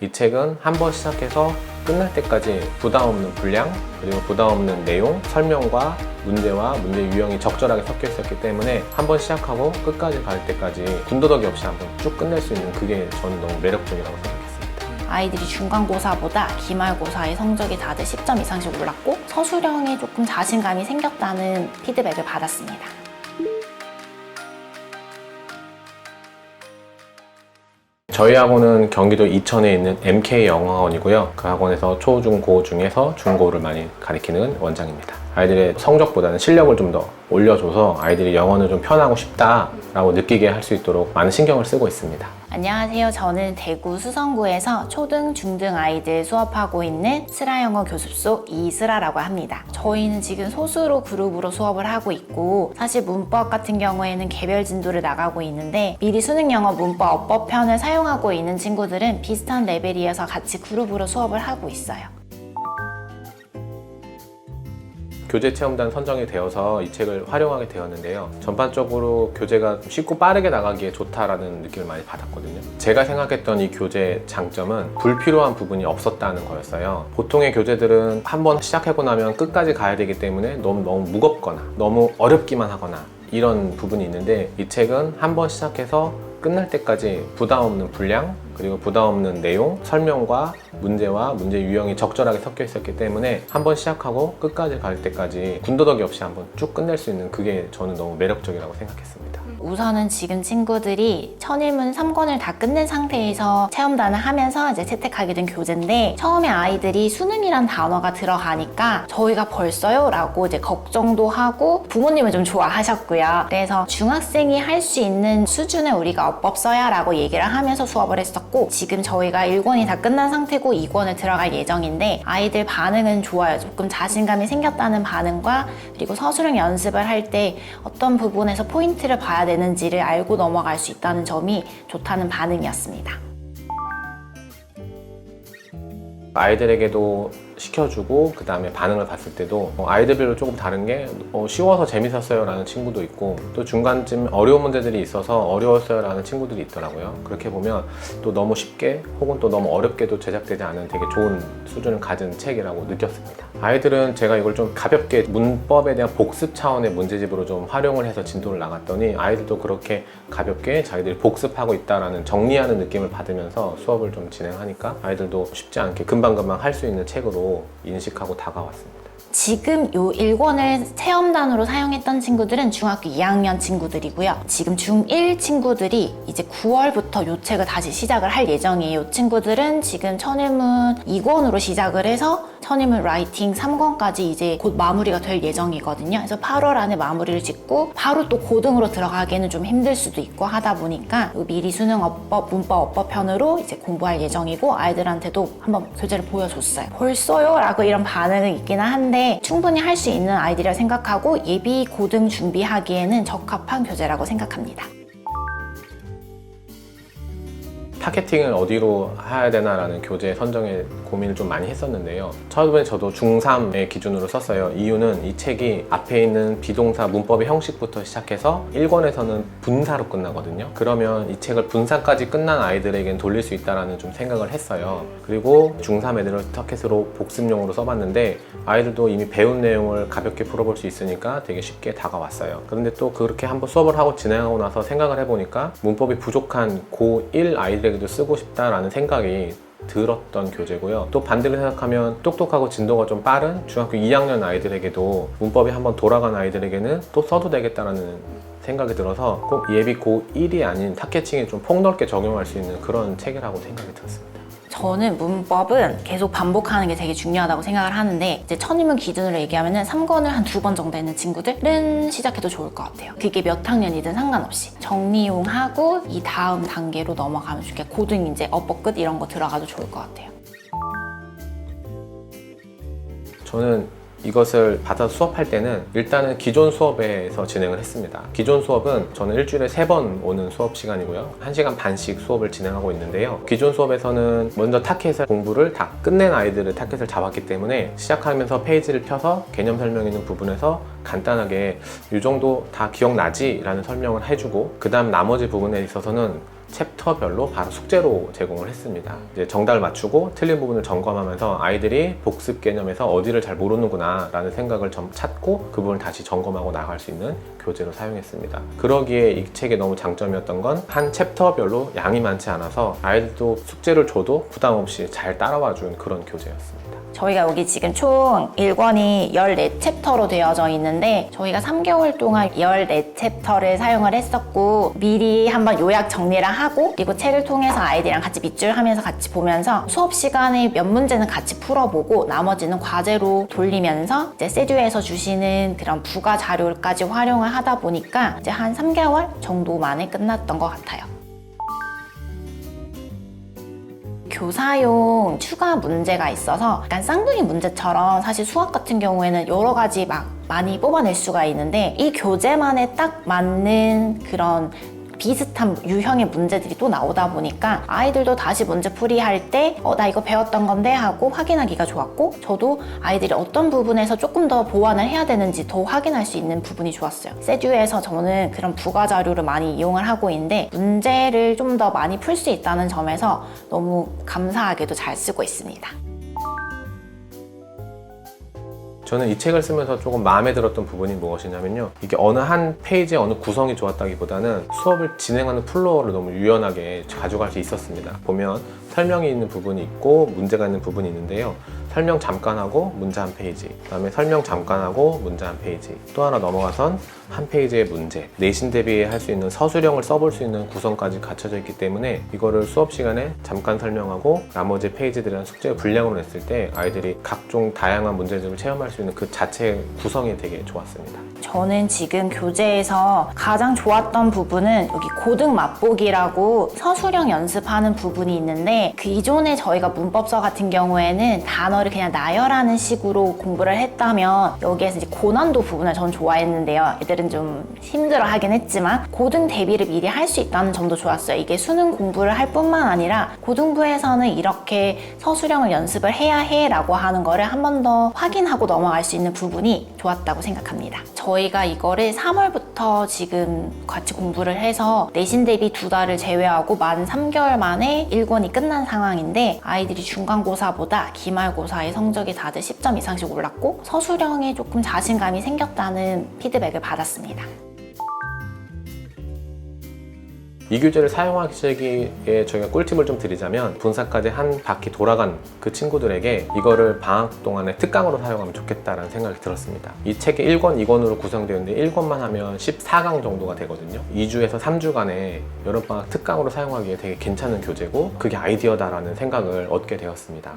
이 책은 한 번 시작해서 끝날 때까지 부담 없는 분량 그리고 부담 없는 내용 설명과 문제와 문제 유형이 적절하게 섞여 있었기 때문에 한 번 시작하고 끝까지 갈 때까지 군더더기 없이 한번 쭉 끝낼 수 있는 그게 저는 너무 매력적이라고 생각했습니다. 아이들이 중간고사보다 기말고사의 성적이 다들 10점 이상씩 올랐고 서술형에 조금 자신감이 생겼다는 피드백을 받았습니다. 저희 학원은 경기도 이천에 있는 MK 영어학원이고요. 그 학원에서 초, 중, 고 중에서 중고를 많이 가리키는 원장입니다. 아이들의 성적보다는 실력을 좀 더 올려줘서 아이들이 영어를 좀 편하고 싶다라고 느끼게 할 수 있도록 많은 신경을 쓰고 있습니다. 안녕하세요. 저는 대구 수성구에서 초등, 중등 아이들 수업하고 있는 스라영어 교습소 이스라라고 합니다. 저희는 지금 소수로 그룹으로 수업을 하고 있고 사실 문법 같은 경우에는 개별 진도를 나가고 있는데 미리 수능 영어 문법 어법 편을 사용하고 있는 친구들은 비슷한 레벨이어서 같이 그룹으로 수업을 하고 있어요. 교재 체험단 선정이 되어서 이 책을 활용하게 되었는데요. 전반적으로 교재가 쉽고 빠르게 나가기에 좋다라는 느낌을 많이 받았거든요. 제가 생각했던 이 교재 장점은 불필요한 부분이 없었다는 거였어요. 보통의 교재들은 한번 시작하고 나면 끝까지 가야 되기 때문에 너무 너무 무겁거나 너무 어렵기만 하거나 이런 부분이 있는데 이 책은 한번 시작해서 끝날 때까지 부담 없는 분량 그리고 부담 없는 내용 설명과 문제와 문제 유형이 적절하게 섞여 있었기 때문에 한번 시작하고 끝까지 갈 때까지 군더더기 없이 한번 쭉 끝낼 수 있는 그게 저는 너무 매력적이라고 생각했습니다. 우선은 지금 친구들이 천일문 3권을 다 끝낸 상태에서 체험단을 하면서 이제 채택하게 된 교재인데 처음에 아이들이 수능이란 단어가 들어가니까 저희가 벌써요? 라고 이제 걱정도 하고 부모님은 좀 좋아하셨고요. 그래서 중학생이 할 수 있는 수준의 우리가 어법 써야 라고 얘기를 하면서 수업을 했었고 지금 저희가 1권이 다 끝난 상태고 2권을 들어갈 예정인데 아이들 반응은 좋아요. 조금 자신감이 생겼다는 반응과 그리고 서술형 연습을 할 때 어떤 부분에서 포인트를 봐야 되는지를 알고 넘어갈 수 있다는 점이 좋다는 반응이었습니다. 아이들에게도 시켜주고 그 다음에 반응을 봤을 때도 어, 아이들별로 조금 다른 게 어, 쉬워서 재밌었어요 라는 친구도 있고 또 중간쯤 어려운 문제들이 있어서 어려웠어요 라는 친구들이 있더라고요. 그렇게 보면 또 너무 쉽게 혹은 또 너무 어렵게도 제작되지 않은 되게 좋은 수준을 가진 책이라고 느꼈습니다. 아이들은 제가 이걸 좀 가볍게 문법에 대한 복습 차원의 문제집으로 좀 활용을 해서 진도를 나갔더니 아이들도 그렇게 가볍게 자기들이 복습하고 있다라는 정리하는 느낌을 받으면서 수업을 좀 진행하니까 아이들도 쉽지 않게 금방금방 할 수 있는 책으로 인식하고 다가왔습니다. 지금 요 1권을 체험단으로 사용했던 친구들은 중학교 2학년 친구들이고요. 지금 중1 친구들이 이제 9월부터 요 책을 다시 시작을 할 예정이에요. 이 친구들은 지금 천일문 2권으로 시작을 해서 천일문 라이팅 3권까지 이제 곧 마무리가 될 예정이거든요. 그래서 8월 안에 마무리를 짓고 바로 또 고등으로 들어가기에는 좀 힘들 수도 있고 하다 보니까 요 미리 수능 어법, 문법 어법 편으로 이제 공부할 예정이고 아이들한테도 한번 교재를 보여줬어요. 벌써요? 라고 이런 반응은 있기는 한데 충분히 할 수 있는 아이들이라 생각하고 예비 고등 준비하기에는 적합한 교재라고 생각합니다. 타겟팅을 어디로 해야 되나라는 교재 선정에 고민을 좀 많이 했었는데요. 처음에 저도 중3의 기준으로 썼어요. 이유는 이 책이 앞에 있는 비동사 문법의 형식부터 시작해서 1권에서는 분사로 끝나거든요. 그러면 이 책을 분사까지 끝난 아이들에겐 돌릴 수 있다라는 좀 생각을 했어요. 그리고 중3 애들을 타겟으로 복습용으로 써봤는데 아이들도 이미 배운 내용을 가볍게 풀어볼 수 있으니까 되게 쉽게 다가왔어요. 그런데 또 그렇게 한번 수업을 하고 진행하고 나서 생각을 해보니까 문법이 부족한 고1 아이들에게도 쓰고 싶다라는 생각이 들었던 교재고요. 또 반대로 생각하면 똑똑하고 진도가 좀 빠른 중학교 2학년 아이들에게도 문법이 한번 돌아간 아이들에게는 또 써도 되겠다라는 생각이 들어서 꼭 예비 고1이 아닌 타겟팅에 좀 폭넓게 적용할 수 있는 그런 책이라고 생각이 들었습니다. 저는 문법은 계속 반복하는 게 되게 중요하다고 생각을 하는데 이제 천인문 기준으로 얘기하면은 3권을 한 두 번 정도 했는 친구들은 시작해도 좋을 것 같아요. 그게 몇 학년이든 상관없이 정리용하고 이 다음 단계로 넘어가면 좋게 고등 이제 어법 끝 이런 거 들어가도 좋을 것 같아요. 저는 이것을 받아 수업할 때는 일단은 기존 수업에서 진행을 했습니다. 기존 수업은 저는 일주일에 세 번 오는 수업 시간이고요. 한시간 반씩 수업을 진행하고 있는데요. 기존 수업에서는 먼저 타켓을 공부를 다 끝낸 아이들을 타켓을 잡았기 때문에 시작하면서 페이지를 펴서 개념 설명 있는 부분에서 간단하게 이 정도 다 기억나지? 라는 설명을 해주고 그 다음 나머지 부분에 있어서는 챕터별로 바로 숙제로 제공을 했습니다. 이제 정답을 맞추고 틀린 부분을 점검하면서 아이들이 복습 개념에서 어디를 잘 모르는구나 라는 생각을 좀 찾고 그 부분을 다시 점검하고 나갈 수 있는 교재로 사용했습니다. 그러기에 이 책의 너무 장점이었던 건 한 챕터별로 양이 많지 않아서 아이들도 숙제를 줘도 부담 없이 잘 따라와 준 그런 교재였습니다. 저희가 여기 지금 총 1권이 14챕터로 되어져 있는데 저희가 3개월 동안 14챕터를 사용을 했었고 미리 한번 요약 정리를 하고 그리고 책을 통해서 아이들이랑 같이 밑줄 하면서 같이 보면서 수업 시간에 몇 문제는 같이 풀어보고 나머지는 과제로 돌리면서 이제 세듀에서 주시는 그런 부가 자료까지 활용을 하다 보니까 이제 한 3개월 정도 만에 끝났던 것 같아요. 교사용 추가 문제가 있어서 약간 쌍둥이 문제처럼 사실 수학 같은 경우에는 여러 가지 막 많이 뽑아낼 수가 있는데 이 교재만에 딱 맞는 그런 비슷한 유형의 문제들이 또 나오다 보니까 아이들도 다시 문제 풀이할 때, 어, 나 이거 배웠던 건데 하고 확인하기가 좋았고, 저도 아이들이 어떤 부분에서 조금 더 보완을 해야 되는지 더 확인할 수 있는 부분이 좋았어요. 세듀에서 저는 그런 부가 자료를 많이 이용을 하고 있는데, 문제를 좀 더 많이 풀 수 있다는 점에서 너무 감사하게도 잘 쓰고 있습니다. 저는 이 책을 쓰면서 조금 마음에 들었던 부분이 무엇이냐면요. 이게 어느 한 페이지의 어느 구성이 좋았다기보다는 수업을 진행하는 플로어를 너무 유연하게 가져갈 수 있었습니다. 보면 설명이 있는 부분이 있고 문제가 있는 부분이 있는데요. 설명 잠깐 하고 문제 한 페이지, 그 다음에 설명 잠깐 하고 문제 한 페이지, 또 하나 넘어가선 한 페이지의 문제, 내신 대비할 수 있는 서술형을 써볼 수 있는 구성까지 갖춰져 있기 때문에 이거를 수업 시간에 잠깐 설명하고 나머지 페이지들이랑 숙제 분량으로 냈을 때 아이들이 각종 다양한 문제들을 체험할 수 있는 그 자체 구성이 되게 좋았습니다. 저는 지금 교재에서 가장 좋았던 부분은 여기 고등 맛보기라고 서술형 연습하는 부분이 있는데 그 이전에 저희가 문법서 같은 경우에는 단어 를 그냥 나열하는 식으로 공부를 했다면 여기에서 이제 고난도 부분을 전 좋아했는데요. 애들은 좀 힘들어 하긴 했지만 고등 대비를 미리 할 수 있다는 점도 좋았어요. 이게 수능 공부를 할 뿐만 아니라 고등부에서는 이렇게 서술형을 연습을 해야 해 라고 하는 거를 한 번 더 확인하고 넘어갈 수 있는 부분이 좋았다고 생각합니다. 저희가 이거를 3월부터 지금 같이 공부를 해서 내신 대비 두 달을 제외하고 만 3개월 만에 1권이 끝난 상황인데 아이들이 중간고사보다 기말고사의 성적이 다들 10점 이상씩 올랐고 서술형에 조금 자신감이 생겼다는 피드백을 받았습니다. 이 교재를 사용하기 시기에 저희가 꿀팁을 좀 드리자면 분사까지 한 바퀴 돌아간 그 친구들에게 이거를 방학 동안에 특강으로 사용하면 좋겠다라는 생각이 들었습니다. 이 책이 1권, 2권으로 구성되어 있는데 1권만 하면 14강 정도가 되거든요. 2주에서 3주간의 여름방학 특강으로 사용하기에 되게 괜찮은 교재고 그게 아이디어다라는 생각을 얻게 되었습니다.